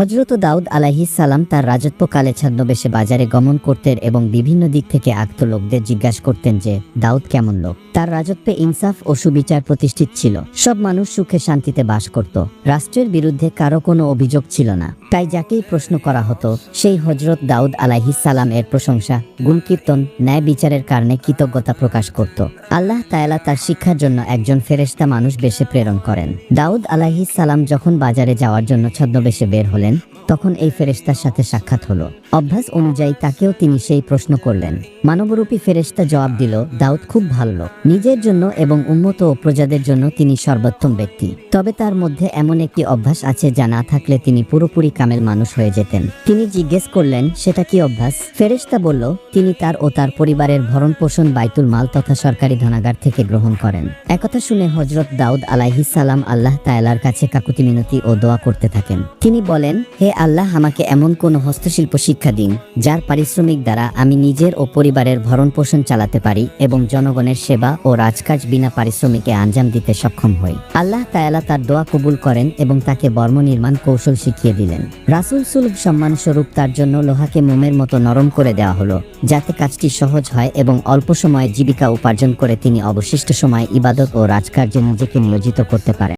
হজরত দাউদ আলাহি সালাম তার রাজত্বকালে ছদ্মবেশে বাজারে গমন করতেন এবং বিভিন্ন দিক থেকে আগত লোকদের জিজ্ঞাসা করতেন যে, দাউদ কেমন লোক? তার রাজত্বে ইনসাফ ও সুবিচার প্রতিষ্ঠিত ছিল। সব মানুষ সুখে শান্তিতে বাস করত। রাষ্ট্রের বিরুদ্ধে কারও কোনো অভিযোগ ছিল না। তাই যাকেই প্রশ্ন করা হতো, সেই হজরত দাউদ সালাম এর প্রশংসা, গুণকীর্তন, ন্যায় বিচারের কারণে কৃতজ্ঞতা প্রকাশ করত। আল্লাহ তায়ালা তার শিক্ষার জন্য একজন ফেরেস্তা মানুষ বেশে প্রেরণ করেন। দাউদ সালাম যখন বাজারে যাওয়ার জন্য ছদ্মবেশে বের হলেন তখন এই ফেরেশতার সাথে সাক্ষাৎ হলো। অভ্যাস অনুযায়ী তাকেও তিনি সেই প্রশ্ন করলেন। মানবরূপী ফেরেশতা জবাব দিল, দাউদ খুব ভালো। নিজের জন্য এবং উন্মত ও প্রজাদের জন্য তিনি সর্বোত্তম ব্যক্তি। তবে তার মধ্যে এমন একটি অভ্যাস আছে যা না থাকলে তিনি পুরোপুরি কামেল মানুষ হয়ে যেতেন। তিনি জিজ্ঞেস করলেন, সেটা কি অভ্যাস? ফেরেশতা বলল, তিনি তার ও তার পরিবারের ভরণ পোষণ বাইতুল মাল তথা সরকারি ধনাগার থেকে গ্রহণ করেন। একথা শুনে হজরত দাউদ আলাইহিস সালাম আল্লাহ তায়ালার কাছে কাকুতি মিনতি ও দোয়া করতে থাকেন। তিনি বলেন, হে আল্লাহ আমাকে এমন কোন হস্তশিল্প শিক্ষা দিন, যার পারিশ্রমিক দ্বারা আমি নিজের ও পরিবারের ভরণ পোষণ চালাতে পারি এবং জনগণের সেবা ও রাজকাজ বিনা পারিশ্রমিকে আঞ্জাম দিতে সক্ষম হই। আল্লাহ তায়ালা তার দোয়া কবুল করেন এবং তাকে বর্ম নির্মাণ কৌশল শিখিয়ে দিলেন। রাসুল সুলভ সম্মান স্বরূপ তার জন্য লোহাকে মোমের মতো নরম করে দেওয়া হলো, যাতে কাজটি সহজ হয় এবং অল্প সময়ে জীবিকা উপার্জন করে তিনি অবশিষ্ট সময় ইবাদত ও রাজকার্যে নিজেকে নিয়োজিত করতে পারেন।